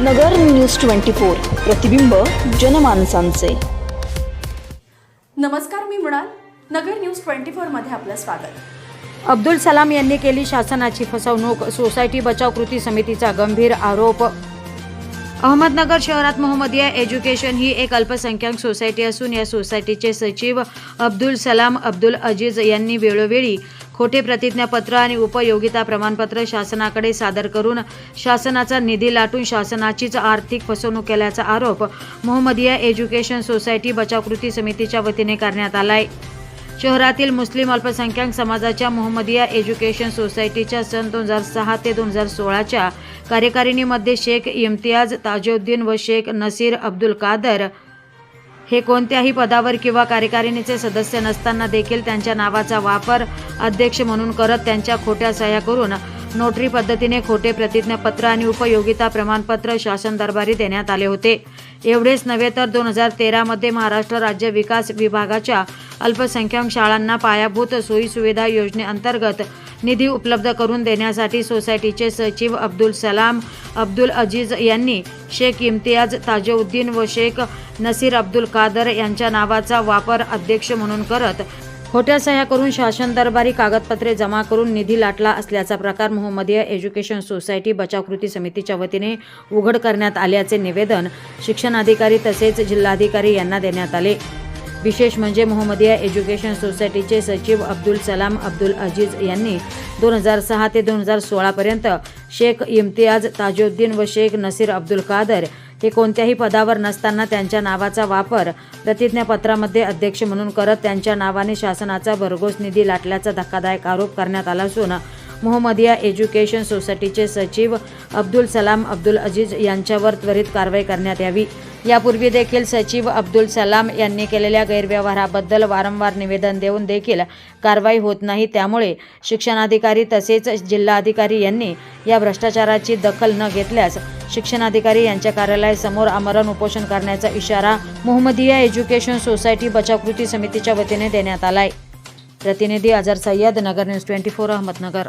नगर news twenty four प्रतिबिंब जनमानसांचे. नमस्कार मी मृणाल. नगर न्यूज ट्वेंटी फोरमध्ये आपलं स्वागत. अब्दुल सलाम यांनी केली शासनाची फसवणूक सोसायटी बचाव कृती समितीचा गंभीर आरोप अहमदनगर शहरात मोहम्मदिया एज्युकेशन ही एक अल्पसंख्याक सोसायटी असून या सोसायटीचे सचिव अब्दुल सलाम अब्दुल अजीज यांनी वेळोवेळी खोटे प्रतिज्ञापत्र आणि उपयोगिता प्रमाणपत्र शासनाकडे सादर करून शासनाचा निधी लाटून शासनाचीच आर्थिक फसवणूक केल्याचा आरोप मोहम्मदिया एज्युकेशन सोसायटी बचाव कृती समितीच्या वतीने करण्यात आला आहे शहरातील मुस्लिम अल्पसंख्याक समाजाच्या मोहम्मदिया एज्युकेशन सोसायटीच्या सन दोन हजार सहा ते दोन हजार सोळाच्या कार्यकारिणीमध्ये शेख इम्तियाज ताजुद्दीन व शेख नसीर अब्दुल कादर हे कोणत्याही पदावर किंवा कार्यकारिणीचे सदस्य नसताना देखील त्यांच्या नावाचा वापर अध्यक्ष म्हणून करत त्यांच्या खोट्या सह्या करून नोटरी पद्धतीने खोटे प्रतिज्ञापत्र आणि उपयोगिता प्रमाणपत्र शासन दरबारी देण्यात आले होते. एवढेच नव्हे तर दोन हजार तेरामध्ये महाराष्ट्र राज्य विकास विभागाच्या अल्पसंख्याक शाळांना पायाभूत सोयीसुविधा योजनेअंतर्गत निधी उपलब्ध करून देण्यासाठी सोसायटीचे सचिव अब्दुल सलाम अब्दुल अजीज यांनी शेख इम्तियाज ताजउद्दीन व शेख नसीर अब्दुल कादर यांच्या नावाचा वापर अध्यक्ष म्हणून करत खोट्या सह्या करून शासन दरबारी कागदपत्रे जमा करून निधी लाटला असल्याचा प्रकार मोहम्मदिया एज्युकेशन सोसायटी बचाव कृती समितीच्या वतीने उघड करण्यात आल्याचे निवेदन शिक्षणाधिकारी तसेच जिल्हाधिकारी यांना देण्यात आले. विशेष म्हणजे मोहम्मदिया एज्युकेशन सोसायटीचे सचिव अब्दुल सलाम अब्दुल अजीज यांनी दोन हजार सहा ते दोन हजार सोळापर्यंत शेख इम्तियाज ताजुद्दीन व शेख नसीर अब्दुल कादर हे कोणत्याही पदावर नसताना त्यांच्या नावाचा वापर प्रतिज्ञापत्रामध्ये अध्यक्ष म्हणून करत त्यांच्या नावाने शासनाचा भरघोस निधी लाटल्याचा धक्कादायक आरोप करण्यात आला असून मोहम्मदिया एज्युकेशन सोसायटीचे सचिव अब्दुल सलाम अब्दुल अजीज यांच्यावर त्वरित कारवाई करण्यात यावी. यापूर्वी देखील सचिव अब्दुल सलाम यांनी केलेल्या गैरव्यवहाराबद्दल वारंवार निवेदन देऊन देखील कारवाई होत नाही. त्यामुळे शिक्षणाधिकारी तसेच जिल्हाधिकारी यांनी या भ्रष्टाचाराची दखल न घेतल्यास शिक्षणाधिकारी यांच्या कार्यालयासमोर आमरण उपोषण करण्याचा इशारा मोहम्मदिया एज्युकेशन सोसायटी बचाव कृती समितीच्या वतीने देण्यात आलाय. प्रतिनिधी Azhar Sayyad Nagar news twenty four Ahmednagar.